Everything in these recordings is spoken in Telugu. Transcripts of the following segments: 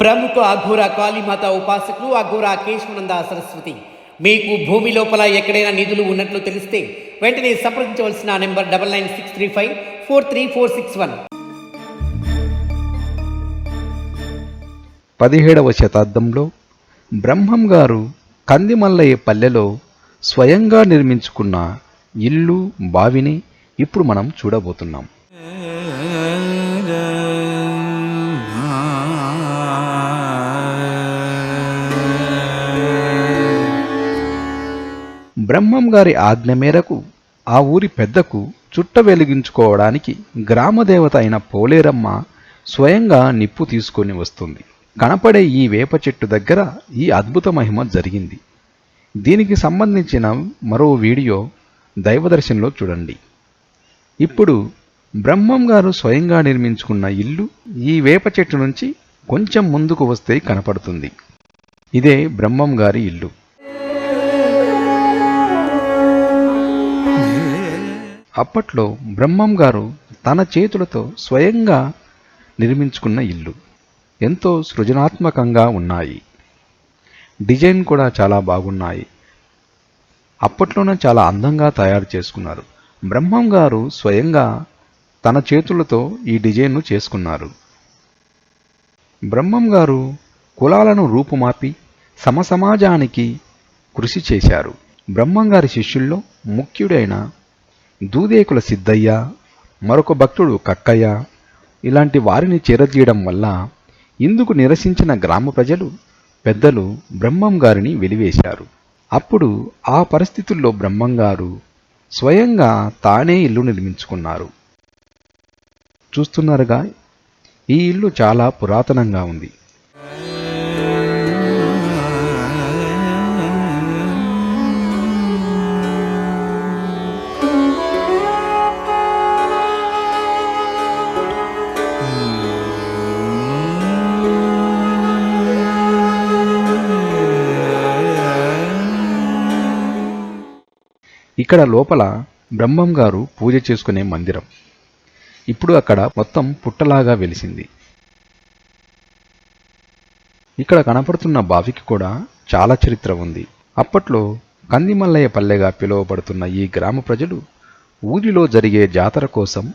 ప్రముఖ అఘోర కాళీమాత ఉపాసకులు అఘోర కేశవనంద సరస్వతి. మీకు భూమి లోపల ఎక్కడైనా నిధులు ఉన్నట్లు తెలిస్తే వెంటనే సంప్రదించవలసిన number double nine six three five four three four six one. పదిహేడవ శతాబ్దంలో బ్రహ్మం గారు కందిమల్లయ్య పల్లెలో స్వయంగా నిర్మించుకున్న ఇల్లు బావిని ఇప్పుడు మనం చూడబోతున్నాం. బ్రహ్మం గారి ఆజ్ఞ మేరకు ఆ ఊరి పెద్దకు చుట్ట వెలిగించుకోవడానికి గ్రామదేవత అయిన పోలేరమ్మ స్వయంగా నిప్పు తీసుకొని వస్తుంది. కనపడే ఈ వేప చెట్టు దగ్గర ఈ అద్భుత మహిమ జరిగింది. దీనికి సంబంధించిన మరో వీడియో దైవదర్శన్లో చూడండి. ఇప్పుడు బ్రహ్మం గారు స్వయంగా నిర్మించుకున్న ఇల్లు ఈ వేప చెట్టు నుంచి కొంచెం ముందుకు వస్తే కనపడుతుంది. ఇదే బ్రహ్మం గారి ఇల్లు. అప్పట్లో బ్రహ్మం గారు తన చేతులతో స్వయంగా నిర్మించుకున్న ఇల్లు. ఎంతో సృజనాత్మకంగా ఉన్నాయి. డిజైన్ కూడా చాలా బాగున్నాయి. అప్పట్లోనే చాలా అందంగా తయారు చేసుకున్నారు. బ్రహ్మం గారు స్వయంగా తన చేతులతో ఈ డిజైన్ను చేసుకున్నారు. బ్రహ్మం గారు కులాలను రూపుమాపి సమసమాజానికి కృషి చేశారు. బ్రహ్మం గారి శిష్యుల్లో ముఖ్యుడైన దూదేకుల సిద్ధయ్య మరొక భక్తుడు కక్కయ్య ఇలాంటి వారిని చేరదీయడం వల్ల ఇందుకు నిరసించిన గ్రామ ప్రజలు పెద్దలు బ్రహ్మం గారిని వెలివేశారు. అప్పుడు ఆ పరిస్థితుల్లో బ్రహ్మం గారు స్వయంగా తానే ఇల్లు నిర్మించుకున్నారు. చూస్తున్నారుగా ఈ ఇల్లు చాలా పురాతనంగా ఉంది. ఇక్కడ లోపల బ్రహ్మం గారు పూజ చేసుకునే మందిరం. ఇప్పుడు అక్కడ మొత్తం పుట్టలాగా వెలిసింది. ఇక్కడ కనపడుతున్న బావికి కూడా చాలా చరిత్ర ఉంది. అప్పట్లో కందిమల్లయ్య పల్లెగా పిలువబడుతున్న ఈ గ్రామ ప్రజలు ఊరిలో జరిగే జాతర కోసం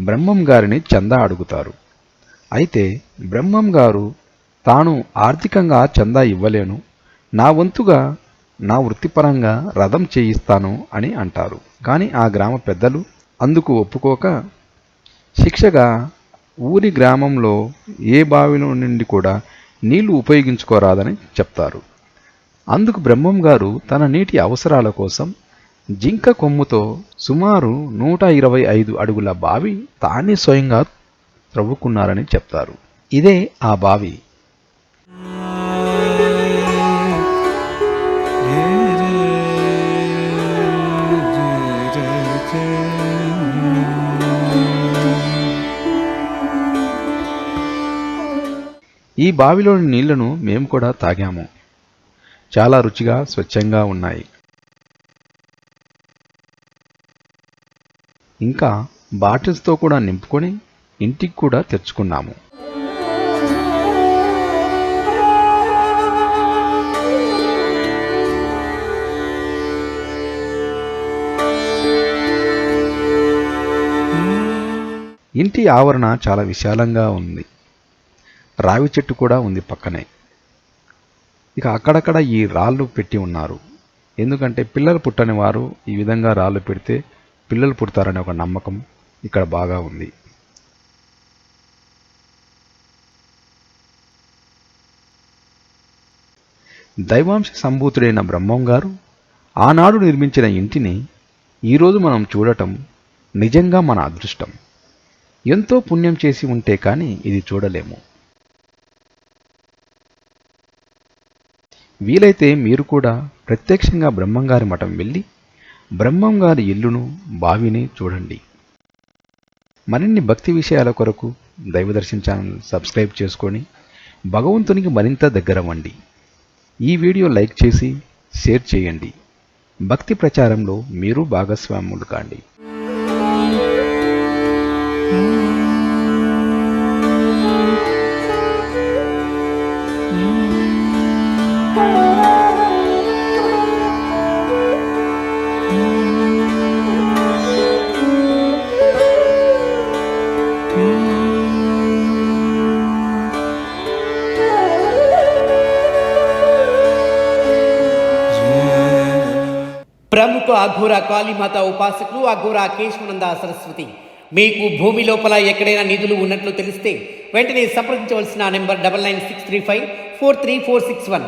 బ్రహ్మం గారిని చందా అడుగుతారు. అయితే బ్రహ్మం గారు తాను ఆర్థికంగా చందా ఇవ్వలేను నా వంతుగా నా వృత్తిపరంగా రథం చేయిస్తాను అని అంటారు. కానీ ఆ గ్రామ పెద్దలు అందుకు ఒప్పుకోక శిక్షగా ఊరి గ్రామంలో ఏ బావిలో నుండి కూడా నీళ్ళు ఉపయోగించుకోరాదని చెప్తారు. అందుకు బ్రహ్మం గారు తన నీటి అవసరాల కోసం జింక కొమ్ముతో సుమారు నూట ఇరవై ఐదు అడుగుల బావి తానే స్వయంగా త్రవ్వుకున్నారని చెప్తారు. ఇదే ఆ బావి. ఈ బావిలోని నీళ్ళను మేము కూడా తాగాము. చాలా రుచిగా స్వచ్ఛంగా ఉన్నాయి. ఇంకా బాటిల్స్తో కూడా నింపుకొని ఇంటికి కూడా తెచ్చుకున్నాము. ఇంటి ఆవరణ చాలా విశాలంగా ఉంది. రావి చెట్టు కూడా ఉంది పక్కనే. ఇక అక్కడక్కడ ఈ రాళ్ళు పెట్టి ఉన్నారు. ఎందుకంటే పిల్లలు పుట్టని వారు ఈ విధంగా రాళ్ళు పెడితే పిల్లలు పుడతారనే ఒక నమ్మకం ఇక్కడ బాగా ఉంది. దైవాంశ సంభూతుడైన బ్రహ్మం గారు ఆనాడు నిర్మించిన ఇంటిని ఈరోజు మనం చూడటం నిజంగా మన అదృష్టం. ఎంతో పుణ్యం చేసి ఉంటే కానీ ఇది చూడలేము. వీలైతే మీరు కూడా ప్రత్యక్షంగా బ్రహ్మంగారి మఠం వెళ్ళి బ్రహ్మంగారి ఇల్లును బావిని చూడండి. మరిన్ని భక్తి విషయాల కొరకు దైవదర్శన్ ఛానల్ సబ్స్క్రైబ్ చేసుకొని భగవంతునికి మరింత దగ్గరవ్వండి ఈ వీడియో లైక్ చేసి షేర్ చేయండి. భక్తి ప్రచారంలో మీరు భాగస్వాములు కాండి. ప్రముఖ అఘోర కాళీమాత ఉపాసకులు అఘోర కేశవనంద సరస్వతి. మీకు భూమి లోపల ఎక్కడైనా నిధులు ఉన్నట్లు తెలిస్తే వెంటనే సంప్రదించవలసిన number double nine six three five four three four six one.